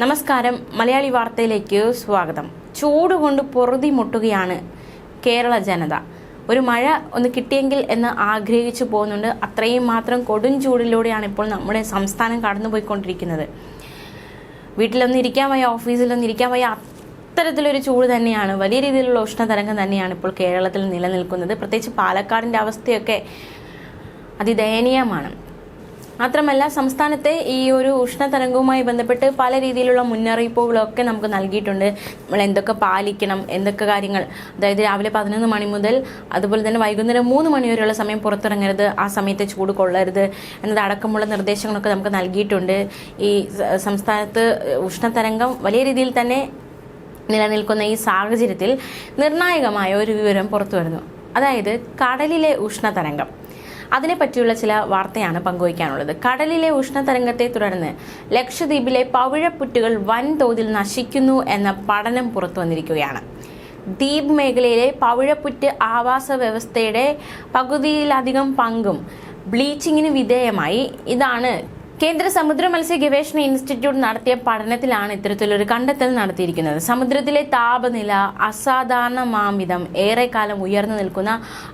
നമസ്കാരം. മലയാളി വാർത്തയിലേക്ക് സ്വാഗതം. ചൂട് കൊണ്ട് പൊറുതി മുട്ടുകയാണ് കേരള ജനത. ഒരു മഴ ഒന്ന് കിട്ടിയെങ്കിൽ എന്ന് ആഗ്രഹിച്ചു പോകുന്നുണ്ട്. അത്രയും മാത്രം കൊടും ചൂടിലൂടെയാണ് ഇപ്പോൾ നമ്മുടെ സംസ്ഥാനം കടന്നുപോയിക്കൊണ്ടിരിക്കുന്നത്. വീട്ടിലൊന്നും ഇരിക്കാൻ വയ്യ ഓഫീസിലൊന്നും ഇരിക്കാൻ വയ്യ. അത്തരത്തിലൊരു ചൂട് തന്നെയാണ്. വലിയ രീതിയിലുള്ള ഉഷ്ണതരംഗം തന്നെയാണ് ഇപ്പോൾ കേരളത്തിൽ നിലനിൽക്കുന്നത്. പ്രത്യേകിച്ച് പാലക്കാടിന്റെ അവസ്ഥയൊക്കെ അതിദയനീയമാണ്. മാത്രമല്ല സംസ്ഥാനത്തെ ഈ ഒരു ഉഷ്ണതരംഗവുമായി ബന്ധപ്പെട്ട് പല രീതിയിലുള്ള മുന്നറിയിപ്പുകളൊക്കെ നമുക്ക് നൽകിയിട്ടുണ്ട്. നമ്മൾ എന്തൊക്കെ പാലിക്കണം എന്തൊക്കെ കാര്യങ്ങൾ അതായത് രാവിലെ പതിനൊന്ന് മണി മുതൽ അതുപോലെ തന്നെ വൈകുന്നേരം മൂന്ന് മണി വരെയുള്ള സമയം പുറത്തിറങ്ങരുത് ആ സമയത്ത് ചൂട് കൊള്ളരുത് എന്നതടക്കമുള്ള നിർദ്ദേശങ്ങളൊക്കെ നമുക്ക് നൽകിയിട്ടുണ്ട്. ഈ സംസ്ഥാനത്ത് ഉഷ്ണതരംഗം വലിയ രീതിയിൽ തന്നെ നിലനിൽക്കുന്ന ഈ സാഹചര്യത്തിൽ നിർണായകമായ ഒരു വിവരം പുറത്തു വരുന്നു. അതായത് കടലിലെ ഉഷ്ണതരംഗം. അതിനെപ്പറ്റിയുള്ള ചില വാർത്തയാണ് പങ്കുവയ്ക്കാനുള്ളത്. കടലിലെ ഉഷ്ണതരംഗത്തെ തുടർന്ന് ലക്ഷദ്വീപിലെ പവിഴപ്പുറ്റുകൾ വൻതോതിൽ നശിക്കുന്നു എന്ന പഠനം പുറത്തു വന്നിരിക്കുകയാണ്. ദ്വീപ് മേഖലയിലെ പവിഴപ്പുറ്റ് ആവാസ വ്യവസ്ഥയുടെ പകുതിയിലധികം പങ്കും ബ്ലീച്ചിങ്ങിന് വിധേയമായി. ഇതാണ് കേന്ദ്ര സമുദ്ര മത്സ്യ ഗവേഷണ ഇൻസ്റ്റിറ്റ്യൂട്ട് നടത്തിയ പഠനത്തിലാണ് ഇത്തരത്തിലൊരു കണ്ടെത്തൽ നടത്തിയിരിക്കുന്നത്. സമുദ്രത്തിലെ താപനില അസാധാരണമാംവിധം ഏറെക്കാലം ഉയർന്നു നിൽക്കുന്ന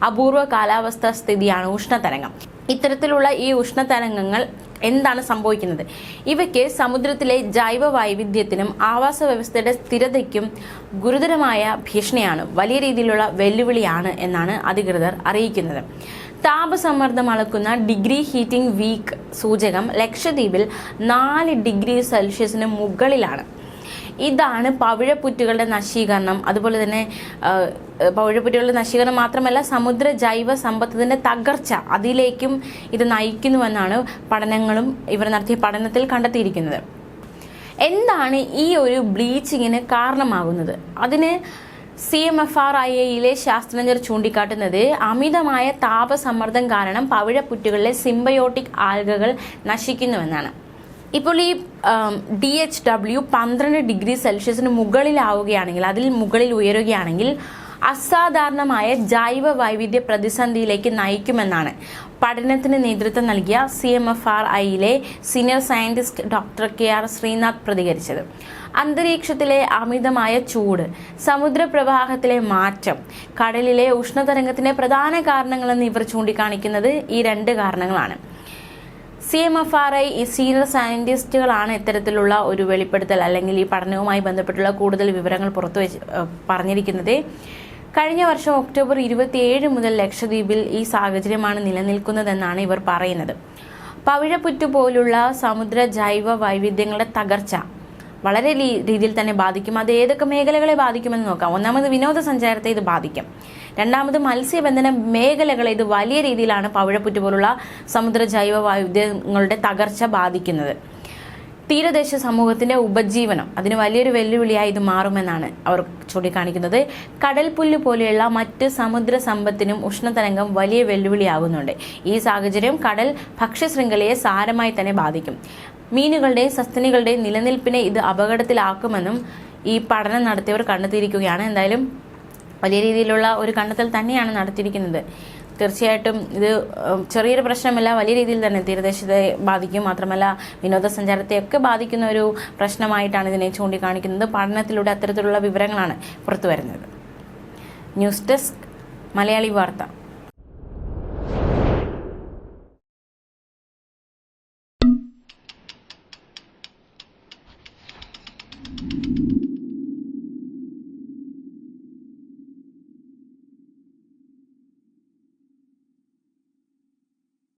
അപൂർവ കാലാവസ്ഥ സ്ഥിതിയാണ് ഉഷ്ണതരംഗം. ഇത്തരത്തിലുള്ള ഈ ഉഷ്ണതരംഗങ്ങൾ എന്താണ് സംഭവിക്കുന്നത്? ഇവയ്ക്ക് സമുദ്രത്തിലെ ജൈവ വൈവിധ്യത്തിനും ആവാസ വ്യവസ്ഥയുടെ സ്ഥിരതയ്ക്കും ഗുരുതരമായ ഭീഷണിയാണ് വലിയ രീതിയിലുള്ള വെല്ലുവിളിയാണ് എന്നാണ് അധികൃതർ അറിയിക്കുന്നത്. താപസമ്മർദ്ദം അളക്കുന്ന ഡിഗ്രി ഹീറ്റിംഗ് വീക്ക് സൂചകം ലക്ഷദ്വീപിൽ നാല് ഡിഗ്രി സെൽഷ്യസിന് മുകളിലാണ്. ഇതാണ് പവിഴപ്പുറ്റുകളുടെ നശീകരണം. അതുപോലെ തന്നെ പവിഴപ്പുറ്റുകളുടെ നശീകരണം മാത്രമല്ല സമുദ്ര ജൈവ സമ്പത്തിന്റെ തകർച്ച അതിലേക്കും ഇത് നയിക്കുന്നുവെന്നാണ് പഠനങ്ങളും ഇവർ നടത്തിയ പഠനത്തിൽ കണ്ടെത്തിയിരിക്കുന്നത്. എന്താണ് ഈ ഒരു ബ്ലീച്ചിങ്ങിന് കാരണമാകുന്നത്? അതിന് C M F R I എയിലെ ശാസ്ത്രജ്ഞർ ചൂണ്ടിക്കാട്ടുന്നത് അമിതമായ താപസമ്മർദ്ദം കാരണം പവിഴപ്പുറ്റുകളിലെ സിംബയോട്ടിക് ആൽഗകൾ നശിക്കുന്നുവെന്നാണ്. ഇപ്പോൾ ഈ ഡി എച്ച് ഡബ്ല്യു പന്ത്രണ്ട് ഡിഗ്രി സെൽഷ്യസിന് മുകളിലാവുകയാണെങ്കിൽ അതിൽ മുകളിൽ ഉയരുകയാണെങ്കിൽ അസാധാരണമായ ജൈവ വൈവിധ്യ പ്രതിസന്ധിയിലേക്ക് നയിക്കുമെന്നാണ്. പഠനത്തിന് നേതൃത്വം നൽകിയ C M F R ഐയിലെ senior scientist doctor K R Sreenath പ്രതികരിച്ചത്. അന്തരീക്ഷത്തിലെ അമിതമായ ചൂട് സമുദ്രപ്രവാഹത്തിലെ മാറ്റം കടലിലെ ഉഷ്ണതരംഗത്തിന്റെ പ്രധാന കാരണങ്ങളെന്ന് ഇവർ ചൂണ്ടിക്കാണിക്കുന്നത് ഈ രണ്ട് കാരണങ്ങളാണ്. C M F R I senior സയന്റിസ്റ്റുകളാണ് ഇത്തരത്തിലുള്ള ഒരു വെളിപ്പെടുത്തൽ അല്ലെങ്കിൽ ഈ പഠനവുമായി ബന്ധപ്പെട്ടുള്ള കൂടുതൽ വിവരങ്ങൾ പുറത്തു വെച്ച് പറഞ്ഞിരിക്കുന്നത്. കഴിഞ്ഞ വർഷം ഒക്ടോബർ ഇരുപത്തിയേഴ് മുതൽ ലക്ഷദ്വീപിൽ ഈ സാഹചര്യമാണ് നിലനിൽക്കുന്നതെന്നാണ് ഇവർ പറയുന്നത്. പവിഴപ്പുറ്റു പോലുള്ള സമുദ്ര ജൈവ വൈവിധ്യങ്ങളുടെ തകർച്ച വളരെ രീതിയിൽ തന്നെ ബാധിക്കും. അത് ഏതൊക്കെ മേഖലകളെ ബാധിക്കുമെന്ന് നോക്കാം. ഒന്നാമത് വിനോദസഞ്ചാരത്തെ ഇത് ബാധിക്കും. രണ്ടാമത് മത്സ്യബന്ധന മേഖലകളെ ഇത് വലിയ രീതിയിലാണ് പവിഴപ്പുറ്റു പോലുള്ള സമുദ്ര ജൈവ വൈവിധ്യങ്ങളുടെ തകർച്ച ബാധിക്കുന്നത്. തീരദേശ സമൂഹത്തിന്റെ ഉപജീവനം. അതിന് വലിയൊരു വെല്ലുവിളിയായി ഇത് മാറുമെന്നാണ് അവർ ചൂണ്ടിക്കാണിക്കുന്നത്. കടൽപ്പുല്ല് പോലെയുള്ള മറ്റ് സമുദ്ര സമ്പത്തിനും ഉഷ്ണതരംഗം വലിയ വെല്ലുവിളിയാകുന്നുണ്ട് ഈ സാഹചര്യം കടൽ ഭക്ഷ്യശൃംഖലയെ സാരമായി തന്നെ ബാധിക്കും. മീനുകളുടെയും സസ്തനികളുടെയും നിലനിൽപ്പിനെ ഇത് അപകടത്തിലാക്കുമെന്നും ഈ പഠനം നടത്തിയവർ കണ്ടെത്തിയിരിക്കുകയാണ്. എന്തായാലും വലിയ രീതിയിലുള്ള ഒരു കണ്ടെത്തൽ തന്നെയാണ് നടത്തിയിരിക്കുന്നത്. തീർച്ചയായിട്ടും ഇത് ചെറിയൊരു പ്രശ്നമല്ല വലിയ രീതിയിൽ തന്നെ തീരദേശത്തെ ബാധിക്കും. മാത്രമല്ല വിനോദസഞ്ചാരത്തെയൊക്കെ ബാധിക്കുന്ന ഒരു പ്രശ്നമായിട്ടാണ് ഇതിനെ ചൂണ്ടിക്കാണിക്കുന്നത്. പഠനത്തിലൂടെ അത്തരത്തിലുള്ള വിവരങ്ങളാണ് പുറത്തു വരുന്നത് ന്യൂസ് ഡെസ്ക് മലയാളി വാർത്ത.